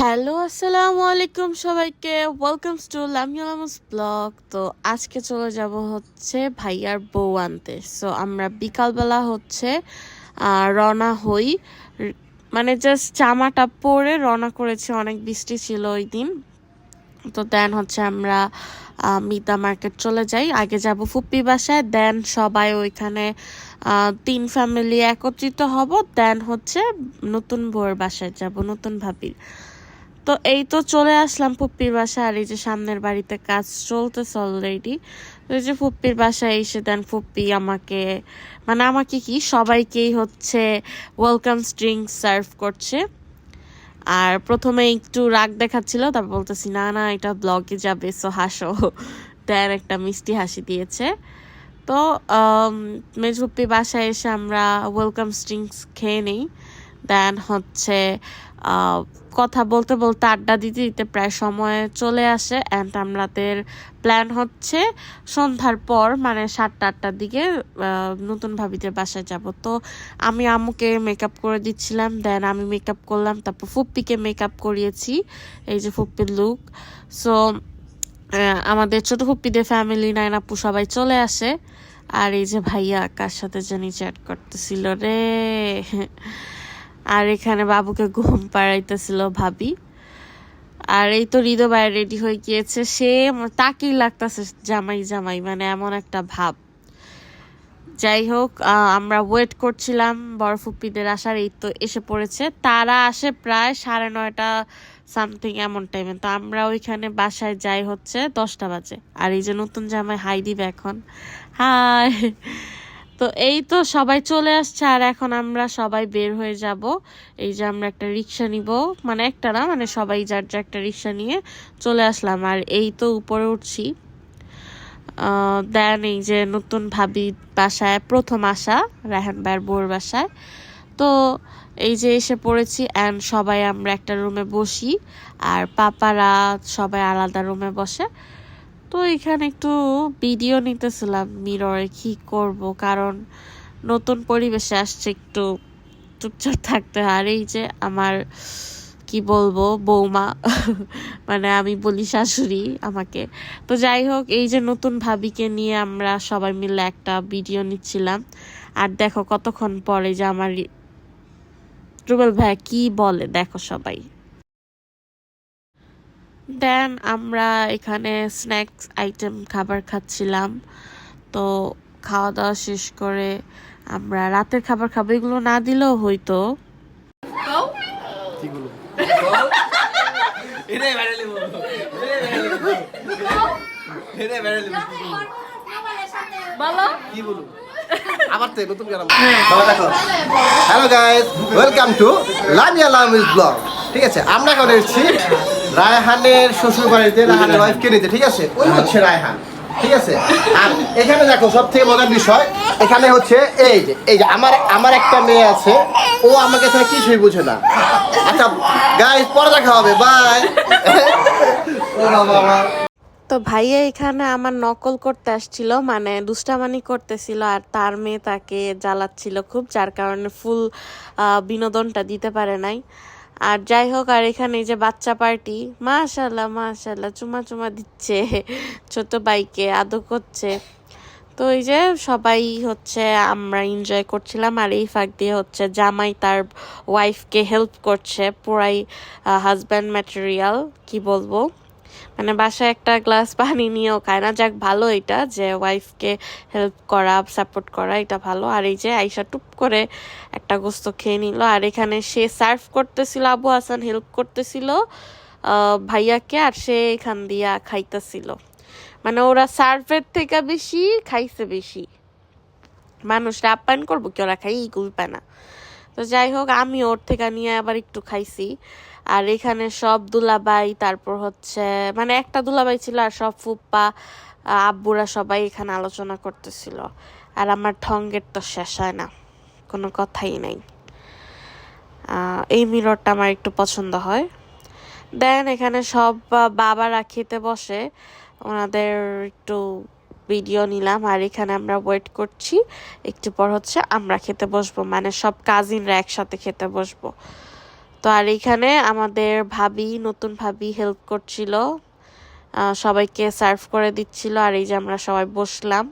Hello, আসসালামু আলাইকুম সবাইকে। ওয়েলকামস টু লামিয়ালামস ব্লগ তো আজকে চলে যাব হচ্ছে ভাইয়ার বউ আনতে। সো আমরা বিকালবেলা হচ্ছে রওনা হই। মানে জাস্ট জামাটা পরে রওনা করেছি, অনেক বৃষ্টি ছিল ওই দিন। তো দেন হচ্ছে আমরা মিতা মার্কেট চলে যাই। আগে যাব ফুপ্পি বাসায় দেন সবাই ওইখানে তিন ফ্যামিলি একত্রিত হব। দেন হচ্ছে নতুন বউয়ের বাসায় যাব, নতুন ভাবির। তো এই তো চলে আসলাম ফুপ্পির বাসায় আর এই যে সামনের বাড়িতে কাজ চলতেছে অলরেডি এই যে ফুপ্পির বাসায় এসে দেন ফুপ্পি আমাকে মানে আমাকে কি, সবাইকেই হচ্ছে ওয়েলকাম ড্রিঙ্ক সার্ভ করছে। আর প্রথমে একটু রাগ দেখাচ্ছিল, তারপর বলতেছি, না না, এটা ব্লগে যাবে সো হাসো। দেন একটা মিষ্টি হাসি দিয়েছে। তো মেজপুপ্পি বাসায় এসে আমরা ওয়েলকাম ড্রিঙ্কস খেয়ে নিই। দেন হচ্ছে কথা বলতে বলতে আড্ডা দিতে দিতে প্রায় সময় চলে আসে অ্যান্ড আমাদের প্ল্যান হচ্ছে সন্ধ্যার পর মানে সাতটা, আটটার দিকে নতুন ভাবিদের বাসায় যাব। তো আমি আমুকে মেকআপ করে দিচ্ছিলাম দেন আমি মেকআপ করলাম, তারপর ফুপ্পিকে মেকআপ করিয়েছি, এই যে ফুপ্পির লুক সো আমাদের ছোট ফুপ্পিদের ফ্যামিলি নাইন আপু সবাই চলে আসে। আর এই যে ভাইয়া, কার সাথে জানি চ্যাট করতেছিল রে? আর এখানে বাবুকে ঘুম পাড়াইতেছিল ভাবি। আর এই তো হৃদয় বাইরে রেডি হয়ে গিয়েছে। সে তাকেই লাগতেছে জামাই জামাই মানে এমন একটা ভাব। যাই হোক আমরা ওয়েট করছিলাম বরফুপ্পিদের আসার, এই তো এসে পড়েছে। তারা আসে প্রায় সাড়ে নয়টা সামথিং এমন টাইমে তো আমরা ওইখানে বাসায় যাই হচ্ছে দশটা বাজে। আর এই যে নতুন জামাই, হাই দিবে এখন। হাই। তো এই তো সবাই চলে আসছে, আর এখন আমরা সবাই বের হয়ে যাব। এই যে আমরা একটা রিক্সা নিব মানে একটা না মানে সবাই যার যার একটা রিক্সা নিয়ে চলে আসলাম। আর এই তো উপরে উঠছি। দেন এই যে নতুন ভাবি বাসায়, প্রথম আসা, রাহান ভাইয়ের বউর বাসায়। তো এই যে এসে পড়েছি অ্যান্ড সবাই আমরা একটা রুমে বসি, আর পাপারা সবাই আলাদা রুমে বসে। তো এখানে একটু ভিডিও নিতেছিলাম মিররে কি করব? কারণ নতুন পরিবেশে আসছে একটু চুপচাপ থাকতে। আর এই যে আমার, কি বলব, বৌমা মানে আমি বলি শাশুড়ি আমাকে। তো যাই হোক, এই যে নতুন ভাবিকে নিয়ে আমরা সবাই মিলে একটা ভিডিও নিচ্ছিলাম। আর দেখো কতক্ষণ পরে যে আমার রুবেল ভাই কি বলে, দেখো সবাই। দেন আমরা এখানে স্ন্যাক্স আইটেম খাবার খাচ্ছিলাম। তো খাওয়া দাওয়া শেষ করে আমরা রাতের খাবার খাব। এগুলো না দিলেও হইতো। Hello guys welcome to Lamia Lamis blog ঠিক আছে আমরা এখন এসেছি রায়হানের শ্বশুর বাড়িতে রায়হানের ওয়াইফকে নিতে ঠিক আছে? ওই হচ্ছে রায়হান ঠিক আছে? আর এখানে দেখো সব থেকে মজার বিষয় এখানে হচ্ছে এই যে এই যে আমার আমার একটা মেয়ে আছে ও আমাকে এখানে কিছুই বুঝে না। আচ্ছা গাইস পরে দেখা হবে বাই ও বাবা। তো ভাইয়া এখানে আমার নকল করতে আসছিল মানে দুষ্টামানি করতেছিল আর তার মেয়ে তাকে জ্বালাচ্ছিল খুব যার কারণে ফুল বিনোদনটা দিতে পারে নাই। আর যাই হোক, আর এখানে যে বাচ্চা পার্টি মাশাল্লাহ মাশাল্লাহ চুমা চুমা দিচ্ছে, ছোট বাইকে আদর করছে। তো এই যে সবাই হচ্ছে, আমরা এনজয় করছিলাম, আর এই ফাঁক দিয়ে হচ্ছে জামাই তার ওয়াইফকে হেল্প করছে, পুরাই হাজব্যান্ড ম্যাটেরিয়াল কি বলব? মানে বাসায় একটা গ্লাস পানি নিয়েও খায় না। যাক, ভালো এটা যে ওয়াইফকে হেল্প করা সাপোর্ট করা, এটা ভালো। আর এই যে আইসা টুপ করে একটা গোস্ত খেয়ে নিল। আর এখানে সে সার্ভ করতেছিল, আবু হাসান হেল্প করতেছিল ভাইয়াকে, আর সে এখান দিয়া খাইতেছিল। মানে ওরা সার্ভের থেকে বেশি, খাইছে বেশি। মানুষরা আপ্যায়ন করব কি? ওরা খাই ইগুল পায় না। তো যাই হোক, আমি ওর থেকে নিয়ে আবার একটু খাইছি। আর এখানে সব দুলাবাই, তারপর হচ্ছে মানে একটা দুলাবাই ছিল আর সব ফুপ্পা আব্বুরা সবাই এখানে আলোচনা করতেছিল। আর আমার ঠঙ্গের তো শেষ হয় না, কোনো কথাই নাই। এই মিররটা আমার একটু পছন্দ হয়। দেন এখানে সব বাবারা খেতে বসে, ওনাদের একটু ভিডিও নিলাম। আর এখানে আমরা ওয়েট করছি, একটু পর হচ্ছে আমরা খেতে বসবো মানে সব কাজিনরা একসাথে খেতে বসবো। তো আর এখানে আমাদের ভাবি, নতুন ভাবি হেল্প করছিল। সবাইকে সার্ভ করে দিচ্ছিল আর এই যে আমরা সবাই বসলাম।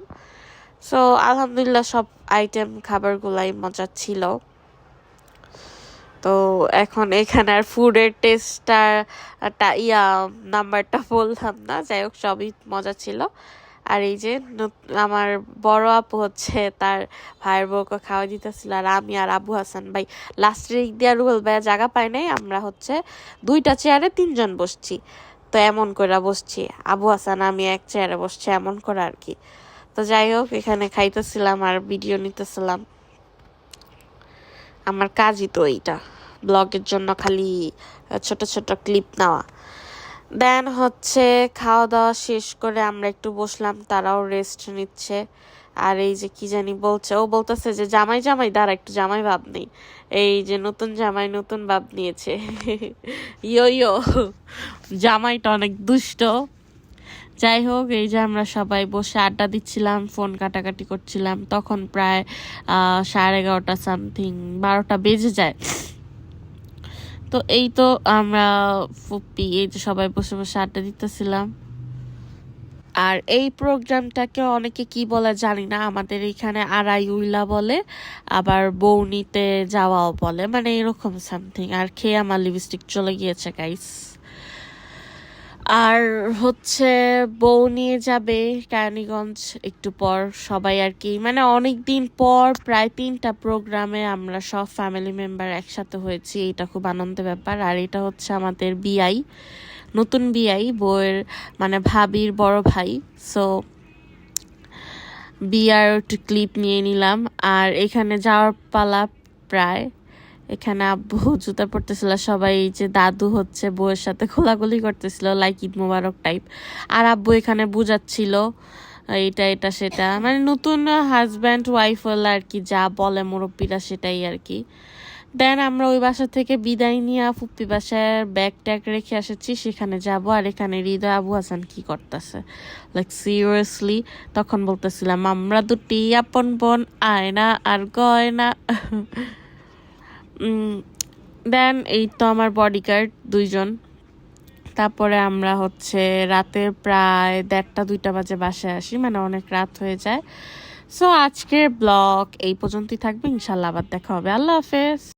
সো আলহামদুলিল্লাহ সব আইটেম খাবারগুলাই মজা ছিল। তো এখন এখানে আর ফুডের টেস্টটা ইয়া নাম্বারটা বললাম না, যাই হোক সবই মজা ছিল। আর এই যে আমার বড় আপু হচ্ছে তার ভাইয়ের বউকে খাওয়া দিতেছিল আর আমি আর আবু হাসান। ভাই লাস্টের দিক দিয়ে রুবেল ভাইয়া জায়গা পাই নাই, আমরা হচ্ছে দুইটা চেয়ারে তিনজন বসছি। তো এমন করে বসছি, আবু হাসান, আমি এক চেয়ারে বসছি, এমন করে আর কি। তো যাই হোক, এখানে খাইতেছিলাম আর ভিডিও নিতেছিলাম। আমার কাজই তো এইটা ব্লগের জন্য খালি ছোট ছোট ক্লিপ নেওয়া। দেন হচ্ছে খাওয়া দাওয়া শেষ করে আমরা একটু বসলাম, তারাও রেস্ট নিচ্ছে। আর এই যে কি জানি বলছে, ও বলতেছে যে জামাই জামাই, দাঁড়া একটু জামাই ভাব নেই। এই যে নতুন জামাই নতুন ভাব নিয়েছে। ইয়ো ইয়ো, জামাইটা অনেক দুষ্ট। যাই হোক, এই যে আমরা সবাই বসে আড্ডা দিচ্ছিলাম, ফোন কাটাকাটি করছিলাম। তখন প্রায় সাড়ে এগারোটা সামথিং বারোটা বেজে যায়। তো এই তো আমরা ফুপি এই তো সবাই বসে বসে আড্ডা দিতেছিলাম। আর এই প্রোগ্রামটাকে অনেকে কি বলে জানি না, আমাদের এখানে আড়াই উইলা বলে, আবার বৌনিতে যাওয়াও বলে মানে এরকম সামথিং আর খেয়ে আমার লিপস্টিক চলে গিয়েছে গাইস আর হচ্ছে বউ নিয়ে যাবে কেরানীগঞ্জ একটু পর সবাই আর কি। মানে অনেক দিন পর প্রায় তিনটা প্রোগ্রামে আমরা সব ফ্যামিলি মেম্বার একসাথে হয়েছি, এটা খুব আনন্দের ব্যাপার। আর এটা হচ্ছে আমাদের বিআই, নতুন বিআই, বউয়ের মানে ভাবির বড় ভাই। সো বিয়ার একটু ক্লিপ নিয়ে নিলাম। আর এখানে যাওয়ার পালা প্রায় এখানে আব্বু জুতা পড়তেছিল সবাই যে দাদু হচ্ছে বউয়ের সাথে খোলাগুলি করতেছিল লাইক ঈদ মোবারক টাইপ আর আব্বু এখানে বুঝাচ্ছিল এটা এটা, সেটা। মানে নতুন হাজব্যান্ড ওয়াইফ হলে আর কি যা বলে মুরব্বীরা সেটাই আর কি। দেন আমরা ওই বাসা থেকে বিদায় নিয়ে ফুপ্পি বাসায় ব্যাগ ট্যাগ রেখে এসেছি, সেখানে যাব। আর এখানে হৃদয় আবু হাসান কি করতেছে? লাইক সিরিয়াসলি তখন বলতেছিলাম, আমরা দুটি আপন বোন, আয়না আর গয়না। দেন এই তো আমার বডিগার্ড দুইজন। তারপরে আমরা হচ্ছে রাতের প্রায় দেড়টা, দুইটা বাজে বাসায় আসি মানে অনেক রাত হয়ে যায়। সো আজকের ব্লগ এই পর্যন্তই থাকবে, ইনশাল্লাহ আবার দেখা হবে। আল্লাহ হাফেজ।